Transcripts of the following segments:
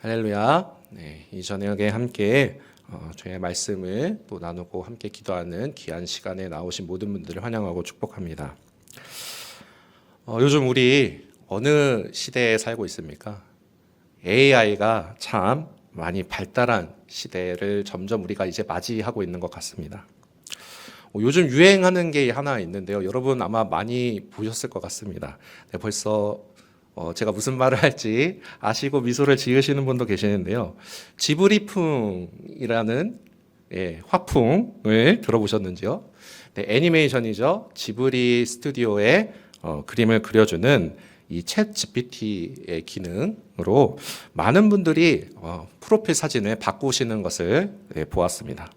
할렐루야. 네, 이 저녁에 함께 어, 주의 말씀을 또 나누고 함께 기도하는 귀한 시간에 나오신 모든 분들을 환영하고 축복합니다. 어, 요즘 우리 어느 시대에 살고 있습니까? AI가 참 많이 발달한 시대를 점점 우리가 이제 맞이하고 있는 것 같습니다. 어, 요즘 유행하는 게 하나 있는데요. 여러분 아마 많이 보셨을 것 같습니다. 네, 벌써 어, 제가 무슨 말을 할지 아시고 미소를 지으시는 분도 계시는데요. 지브리풍이라는 예, 화풍을 들어보셨는지요? 네, 애니메이션이죠. 지브리 스튜디오의 어, 그림을 그려주는 이 챗 GPT의 기능으로 많은 분들이 어, 프로필 사진을 바꾸시는 것을 예, 보았습니다.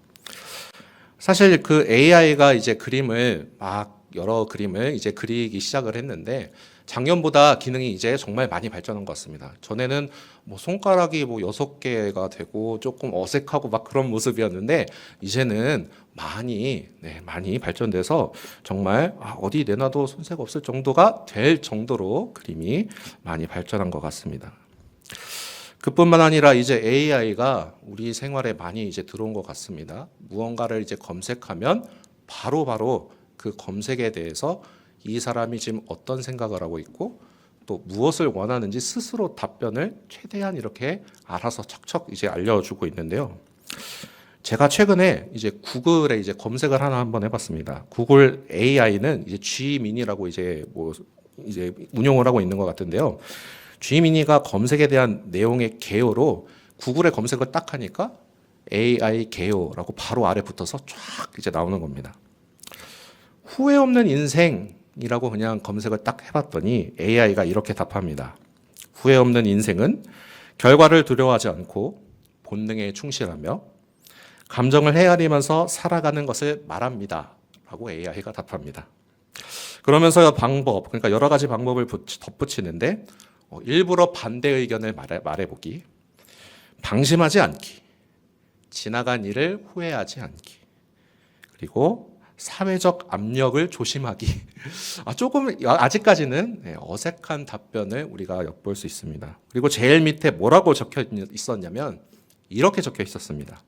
사실 그 AI가 이제 그림을 막 여러 그림을 이제 그리기 시작을 했는데 작년보다 기능이 이제 정말 많이 발전한 것 같습니다. 전에는 뭐 손가락이 뭐 여섯 개가 되고 조금 어색하고 막 그런 모습이었는데 이제는 많이 네, 많이 발전돼서 정말 아, 어디 내놔도 손색 없을 정도가 될 정도로 그림이 많이 발전한 것 같습니다. 그뿐만 아니라 이제 AI가 우리 생활에 많이 이제 들어온 것 같습니다. 무언가를 이제 검색하면 바로 바로 그 검색에 대해서 이 사람이 지금 어떤 생각을 하고 있고 또 무엇을 원하는지 스스로 답변을 최대한 이렇게 알아서 척척 이제 알려주고 있는데요. 제가 최근에 이제 구글에 이제 검색을 하나 한번 해봤습니다. 구글 AI는 이제 G미니라고 이제 뭐 이제 운용을 하고 있는 것 같은데요. G미니가 검색에 대한 내용의 개요로 구글에 검색을 딱 하니까 AI 개요라고 바로 아래 붙어서 쫙 이제 나오는 겁니다. 후회 없는 인생 이라고 그냥 검색을 딱 해봤더니 AI가 이렇게 답합니다. 후회 없는 인생은 결과를 두려워하지 않고 본능에 충실하며 감정을 헤아리면서 살아가는 것을 말합니다. 라고 AI가 답합니다. 그러면서 방법, 그러니까 여러 가지 방법을 붙- 덧붙이는데 어, 일부러 반대 의견을 말해, 말해 보기, 방심하지 않기, 지나간 일을 후회하지 않기, 그리고 사회적 압력을 조심하기. 아, 조금 아직까지는 네, 어색한 답변을 우리가 엿볼 수 있습니다. 그리고 제일 밑에 뭐라고 적혀 있었냐면 이렇게 적혀 있었습니다.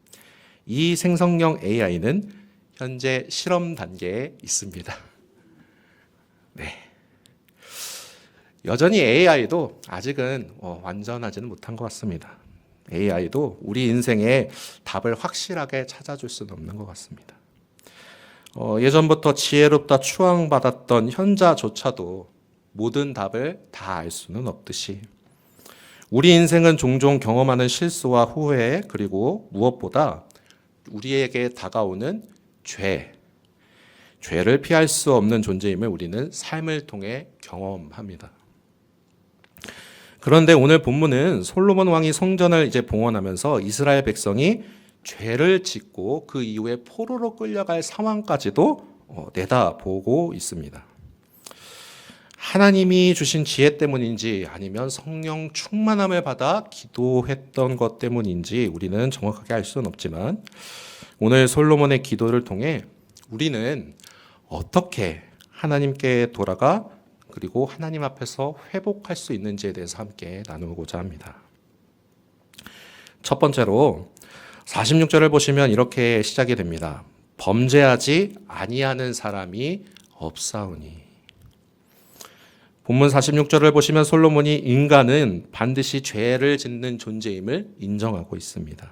이 생성형 AI는 현재 실험 단계에 있습니다. 네. 여전히 AI도 아직은 어, 완전하지는 못한 것 같습니다. AI도 우리 인생의 답을 확실하게 찾아줄 수는 없는 것 같습니다. 어, 예전부터 지혜롭다 추앙받았던 현자조차도 모든 답을 다 알 수는 없듯이 우리 인생은 종종 경험하는 실수와 후회 그리고 무엇보다 우리에게 다가오는 죄, 죄를 피할 수 없는 존재임을 우리는 삶을 통해 경험합니다. 그런데 오늘 본문은 솔로몬 왕이 성전을 이제 봉헌하면서 이스라엘 백성이 죄를 짓고 그 이후에 포로로 끌려갈 상황까지도 어, 내다보고 있습니다. 하나님이 주신 지혜 때문인지 아니면 성령 충만함을 받아 기도했던 것 때문인지 우리는 정확하게 알 수는 없지만 오늘 솔로몬의 기도를 통해 우리는 어떻게 하나님께 돌아가 그리고 하나님 앞에서 회복할 수 있는지에 대해서 함께 나누고자 합니다. 첫 번째로 46절을 보시면 이렇게 시작이 됩니다. 범죄하지 아니하는 사람이 없사오니. 본문 46절을 보시면 솔로몬이 인간은 반드시 죄를 짓는 존재임을 인정하고 있습니다.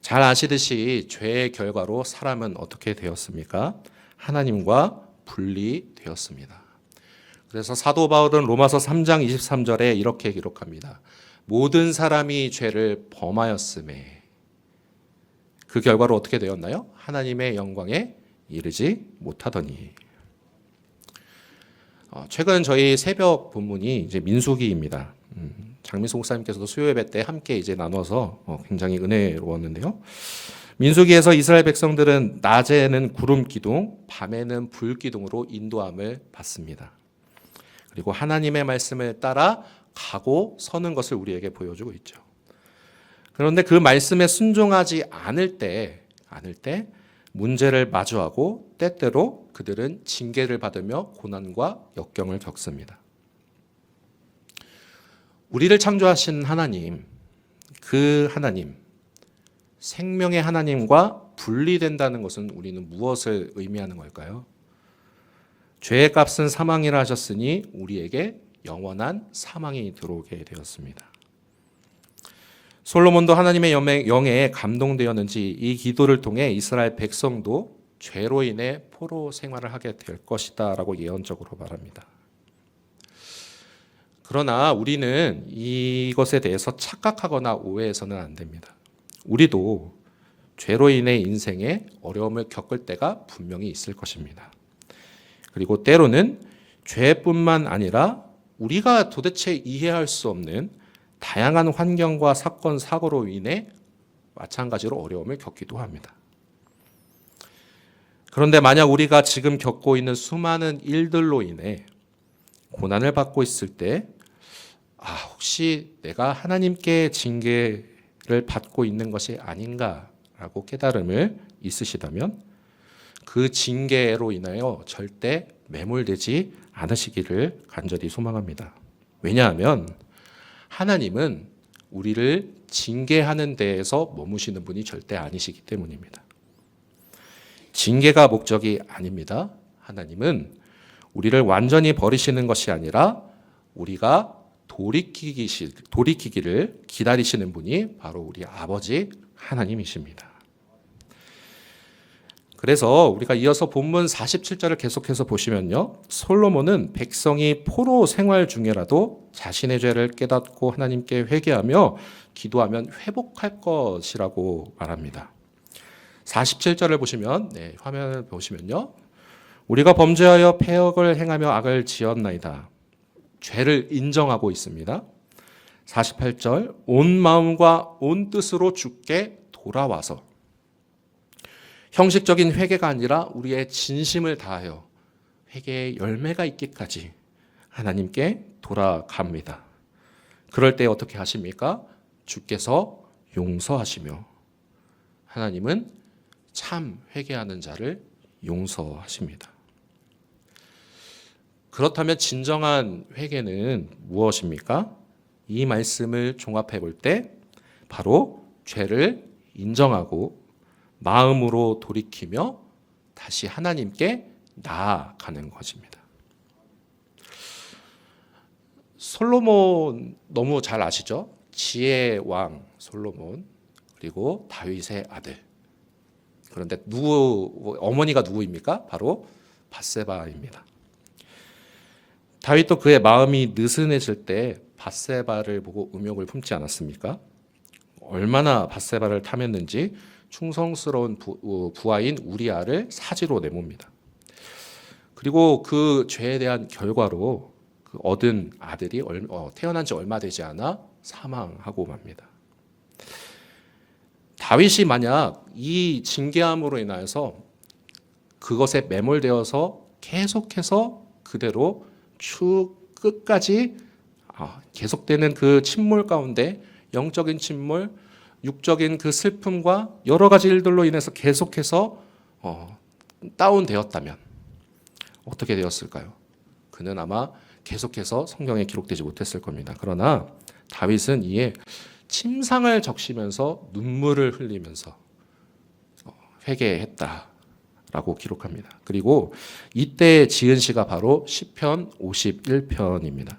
잘 아시듯이 죄의 결과로 사람은 어떻게 되었습니까? 하나님과 분리되었습니다. 그래서 사도 바울은 로마서 3장 23절에 이렇게 기록합니다. 모든 사람이 죄를 범하였음에 그 결과로 어떻게 되었나요? 하나님의 영광에 이르지 못하더니. 어, 최근 저희 새벽 본문이 이제 민수기입니다. 음, 장민수 목사님께서도 수요 예배 때 함께 이제 나눠서 어, 굉장히 은혜로웠는데요. 민수기에서 이스라엘 백성들은 낮에는 구름 기둥, 밤에는 불 기둥으로 인도함을 받습니다. 그리고 하나님의 말씀을 따라 가고 서는 것을 우리에게 보여주고 있죠. 그런데 그 말씀에 순종하지 않을 때, 않을 때 문제를 마주하고 때때로 그들은 징계를 받으며 고난과 역경을 겪습니다. 우리를 창조하신 하나님, 그 하나님, 생명의 하나님과 분리된다는 것은 우리는 무엇을 의미하는 걸까요? 죄의 값은 사망이라 하셨으니 우리에게 영원한 사망이 들어오게 되었습니다. 솔로몬도 하나님의 영에- 감동되었는지 이 기도를 통해 이스라엘 백성도 죄로 인해 포로 생활을 하게 될 것이다 라고 예언적으로 말합니다. 그러나 우리는 이것에 대해서 착각하거나 오해해서는 안 됩니다. 우리도 죄로 인해 인생에 어려움을 겪을 때가 분명히 있을 것입니다. 그리고 때로는 죄뿐만 아니라 우리가 도대체 이해할 수 없는 다양한 환경과 사건, 사고로 인해 마찬가지로 어려움을 겪기도 합니다. 그런데 만약 우리가 지금 겪고 있는 수많은 일들로 인해 고난을 받고 있을 때, 아, 혹시 내가 하나님께 징계를 받고 있는 것이 아닌가라고 깨달음을 있으시다면 그 징계로 인하여 절대 매몰되지 않으시기를 간절히 소망합니다. 왜냐하면 하나님은 우리를 징계하는 데에서 머무시는 분이 절대 아니시기 때문입니다. 징계가 목적이 아닙니다. 하나님은 우리를 완전히 버리시는 것이 아니라 우리가 돌이키기, 돌이키기를 기다리시는 분이 바로 우리 아버지 하나님이십니다. 그래서 우리가 이어서 본문 47절을 계속해서 보시면요. 솔로몬은 백성이 포로 생활 중에라도 자신의 죄를 깨닫고 하나님께 회개하며 기도하면 회복할 것이라고 말합니다. 47절을 보시면 네, 화면을 보시면요. 우리가 범죄하여 폐역을 행하며 악을 지었나이다. 죄를 인정하고 있습니다. 48절 온 마음과 온 뜻으로 주께 돌아와서 형식적인 회개가 아니라 우리의 진심을 다하여 회개의 열매가 있기까지 하나님께 돌아갑니다. 그럴 때 어떻게 하십니까? 주께서 용서하시며 하나님은 참 회개하는 자를 용서하십니다. 그렇다면 진정한 회개는 무엇입니까? 이 말씀을 종합해 볼 때 바로 죄를 인정하고 마음으로 돌이키며 다시 하나님께 나아가는 것입니다. 솔로몬 너무 잘 아시죠? 지혜의 왕 솔로몬 그리고 다윗의 아들. 그런데 누구 어머니가 누구입니까? 바로 바세바입니다. 다윗도 그의 마음이 느슨해질 때 바세바를 보고 음욕을 품지 않았습니까? 얼마나 바세바를 탐했는지 충성스러운 부, 부하인 우리아를 사지로 내뭅니다. 그리고 그 죄에 대한 결과로 그 얻은 아들이 얼, 어, 태어난 지 얼마 되지 않아 사망하고 맙니다. 다윗이 만약 이 징계함으로 인하여서 그것에 매몰되어서 계속해서 그대로 쭉 끝까지 아, 계속되는 그 침몰 가운데 영적인 침몰, 육적인 그 슬픔과 여러 가지 일들로 인해서 계속해서 어, 다운되었다면 어떻게 되었을까요? 그는 아마 계속해서 성경에 기록되지 못했을 겁니다. 그러나 다윗은 이에 침상을 적시면서 눈물을 흘리면서 어, 회개했다라고 기록합니다. 그리고 이때 지은 시가 바로 시편 51편입니다.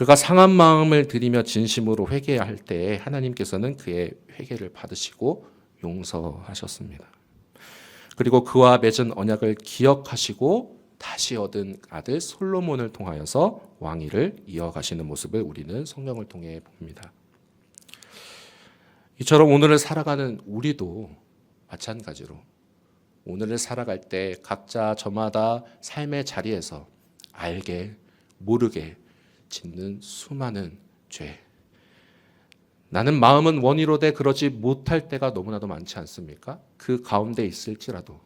그가 상한 마음을 들이며 진심으로 회개할 때 하나님께서는 그의 회개를 받으시고 용서하셨습니다. 그리고 그와 맺은 언약을 기억하시고 다시 얻은 아들 솔로몬을 통하여서 왕위를 이어가시는 모습을 우리는 성경을 통해 봅니다. 이처럼 오늘을 살아가는 우리도 마찬가지로 오늘을 살아갈 때 각자 저마다 삶의 자리에서 알게 모르게 짓는 수많은 죄. 나는 마음은 원이로 돼 그러지 못할 때가 너무나도 많지 않습니까? 그 가운데 있을지라도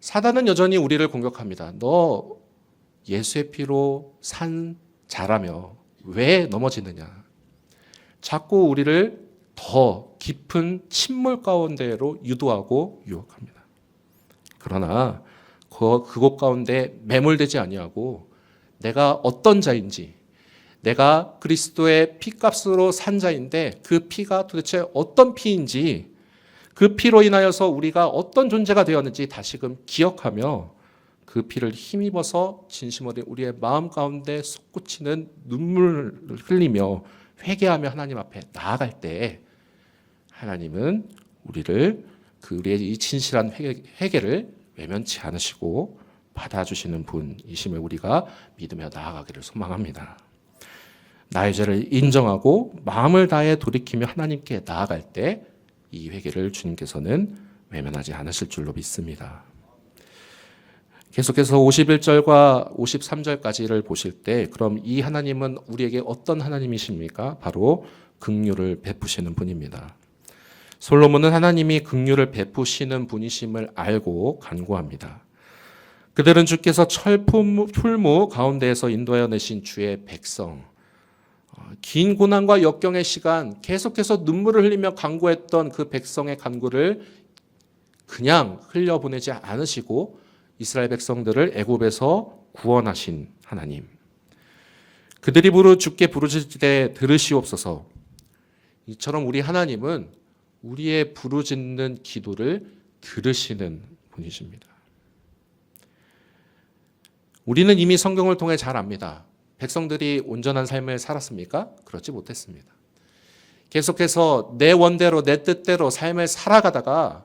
사단은 여전히 우리를 공격합니다. 너 예수의 피로 산 자라며 왜 넘어지느냐? 자꾸 우리를 더 깊은 침몰 가운데로 유도하고 유혹합니다. 그러나 그, 그곳 가운데 매몰되지 아니하고 내가 어떤 자인지 내가 그리스도의 피값으로 산 자인데 그 피가 도대체 어떤 피인지 그 피로 인하여서 우리가 어떤 존재가 되었는지 다시금 기억하며 그 피를 힘입어서 진심으로 우리의 마음 가운데 솟구치는 눈물을 흘리며 회개하며 하나님 앞에 나아갈 때 하나님은 우리를 그 우리의 이 진실한 회개, 회개를 외면치 않으시고 받아주시는 분이심을 우리가 믿으며 나아가기를 소망합니다. 나의 죄를 인정하고 마음을 다해 돌이키며 하나님께 나아갈 때 이 회개를 주님께서는 외면하지 않으실 줄로 믿습니다. 계속해서 51절과 53절까지를 보실 때 그럼 이 하나님은 우리에게 어떤 하나님이십니까? 바로 긍휼을 베푸시는 분입니다. 솔로몬은 하나님이 긍휼을 베푸시는 분이심을 알고 간구합니다. 그들은 주께서 철풀무 풀무 가운데에서 인도하여 내신 주의 백성 어, 긴 고난과 역경의 시간 계속해서 눈물을 흘리며 간구했던 그 백성의 간구를 그냥 흘려보내지 않으시고 이스라엘 백성들을 애굽에서 구원하신 하나님. 그들이 부르 주께 부르실 때 들으시옵소서. 이처럼 우리 하나님은 우리의 부르짖는 기도를 들으시는 분이십니다. 우리는 이미 성경을 통해 잘 압니다. 백성들이 온전한 삶을 살았습니까? 그렇지 못했습니다. 계속해서 내 원대로 내 뜻대로 삶을 살아가다가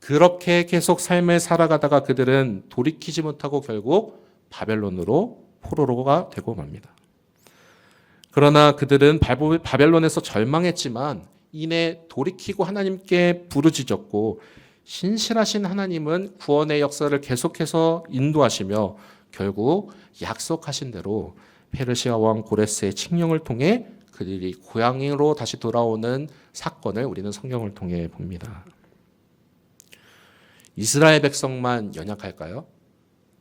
그렇게 계속 삶을 살아가다가 그들은 돌이키지 못하고 결국 바벨론으로 포로로가 되고 맙니다. 그러나 그들은 바벨론에서 절망했지만 이내 돌이키고 하나님께 부르짖었고 신실하신 하나님은 구원의 역사를 계속해서 인도하시며 결국 약속하신 대로 페르시아 왕 고레스의 칙령을 통해 그들이 고향으로 다시 돌아오는 사건을 우리는 성경을 통해 봅니다. 이스라엘 백성만 연약할까요?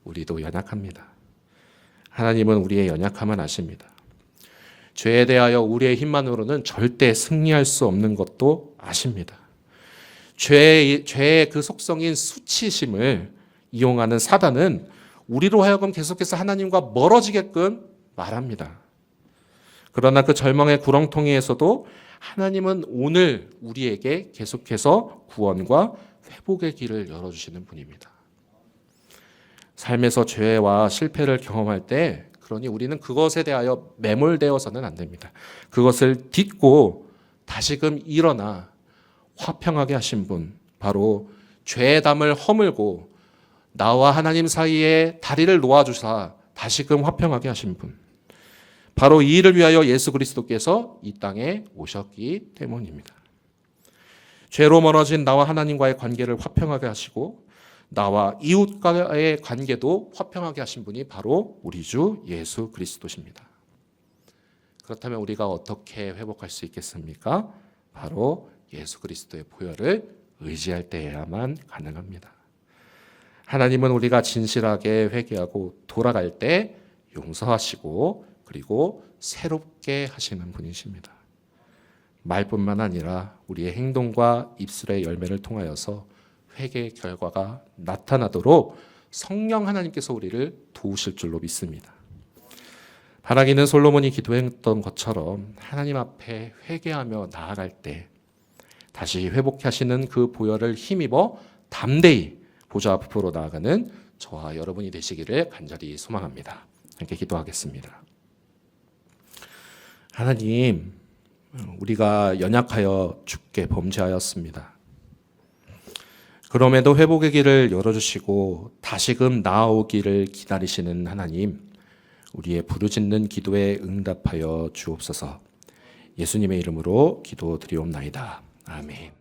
우리도 연약합니다. 하나님은 우리의 연약함을 아십니다. 죄에 대하여 우리의 힘만으로는 절대 승리할 수 없는 것도 아십니다. 죄의, 죄의 그 속성인 수치심을 이용하는 사단은 우리로 하여금 계속해서 하나님과 멀어지게끔 말합니다. 그러나 그 절망의 구렁텅이에서도 하나님은 오늘 우리에게 계속해서 구원과 회복의 길을 열어주시는 분입니다. 삶에서 죄와 실패를 경험할 때, 그러니 우리는 그것에 대하여 매몰되어서는 안 됩니다. 그것을 딛고 다시금 일어나 화평하게 하신 분, 바로 죄의 담을 허물고 나와 하나님 사이에 다리를 놓아주사 다시금 화평하게 하신 분. 바로 이 일을 위하여 예수 그리스도께서 이 땅에 오셨기 때문입니다. 죄로 멀어진 나와 하나님과의 관계를 화평하게 하시고 나와 이웃과의 관계도 화평하게 하신 분이 바로 우리 주 예수 그리스도십니다. 그렇다면 우리가 어떻게 회복할 수 있겠습니까? 바로 예수 그리스도의 보혈을 의지할 때에야만 가능합니다. 하나님은 우리가 진실하게 회개하고 돌아갈 때 용서하시고 그리고 새롭게 하시는 분이십니다. 말뿐만 아니라 우리의 행동과 입술의 열매를 통하여서 회개의 결과가 나타나도록 성령 하나님께서 우리를 도우실 줄로 믿습니다. 바라기는 솔로몬이 기도했던 것처럼 하나님 앞에 회개하며 나아갈 때 다시 회복하시는 그 보혈을 힘입어 담대히 보좌 앞으로 나아가는 저와 여러분이 되시기를 간절히 소망합니다. 함께 기도하겠습니다. 하나님, 우리가 연약하여 죽게 범죄하였습니다. 그럼에도 회복의 길을 열어주시고 다시금 나아오기를 기다리시는 하나님, 우리의 부르짖는 기도에 응답하여 주옵소서. 예수님의 이름으로 기도드리옵나이다. 아멘.